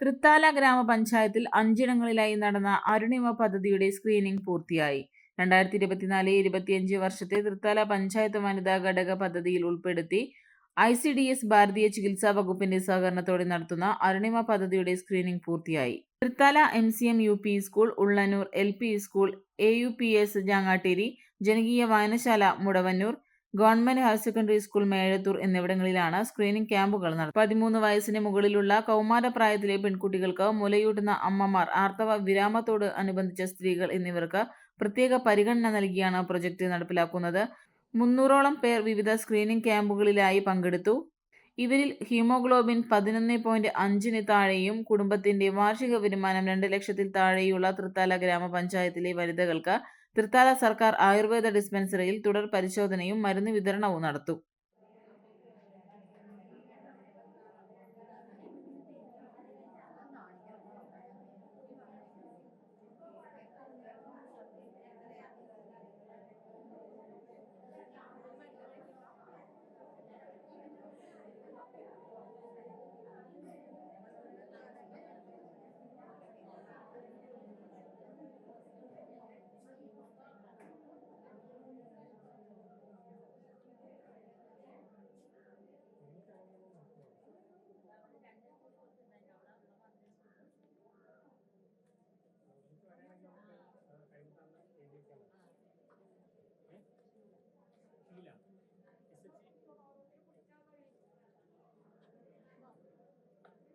തൃത്താല ഗ്രാമപഞ്ചായത്തിൽ അഞ്ചിടങ്ങളിലായി നടന്ന അരുണിമ പദ്ധതിയുടെ സ്ക്രീനിംഗ് പൂർത്തിയായി. രണ്ടായിരത്തി ഇരുപത്തിനാല് ഇരുപത്തിയഞ്ച് വർഷത്തെ തൃത്താല പഞ്ചായത്ത് വനിതാ ഘടക പദ്ധതിയിൽ ഉൾപ്പെടുത്തി ഐ സി ഡി എസ് ഭാരതീയ ചികിത്സാ വകുപ്പിന്റെ സഹകരണത്തോടെ നടത്തുന്ന അരുണിമ പദ്ധതിയുടെ സ്ക്രീനിംഗ് പൂർത്തിയായി. Thrithala M C M U P school Ullanur L P school A U P S Jangatteri ജനകീയ വായനശാല Mudavannur government higher secondary school Mezhathur എന്നിവിടങ്ങളിലാണ് സ്ക്രീനിംഗ് ക്യാമ്പുകൾ നടത്തുന്നത്. പതിമൂന്ന് വയസ്സിന് മുകളിലുള്ള കൗമാരപ്രായത്തിലെ പെൺകുട്ടികൾക്ക് മുലയൂട്ടുന്ന അമ്മമാർ ആർത്തവ വിരാമത്തോട് അനുബന്ധിച്ച സ്ത്രീകൾ എന്നിവർക്ക് പ്രത്യേക പരിഗണന നൽകിയാണ് പ്രൊജക്ട് നടപ്പിലാക്കുന്നത്. മുന്നൂറോളം പേർ വിവിധ സ്ക്രീനിംഗ് ക്യാമ്പുകളിലായി പങ്കെടുത്തു. ഇവരിൽ ഹീമോഗ്ലോബിൻ പതിനൊന്ന് പോയിന്റ് അഞ്ചിന് താഴെയും കുടുംബത്തിന്റെ വാർഷിക വരുമാനം രണ്ട് ലക്ഷത്തിൽ താഴെയുള്ള തൃത്താല ഗ്രാമപഞ്ചായത്തിലെ വനിതകൾക്ക് തൃത്താല സർക്കാർ ആയുർവേദ ഡിസ്പെൻസറിയിൽ തുടർ പരിശോധനയും മരുന്ന് വിതരണവും നടത്തും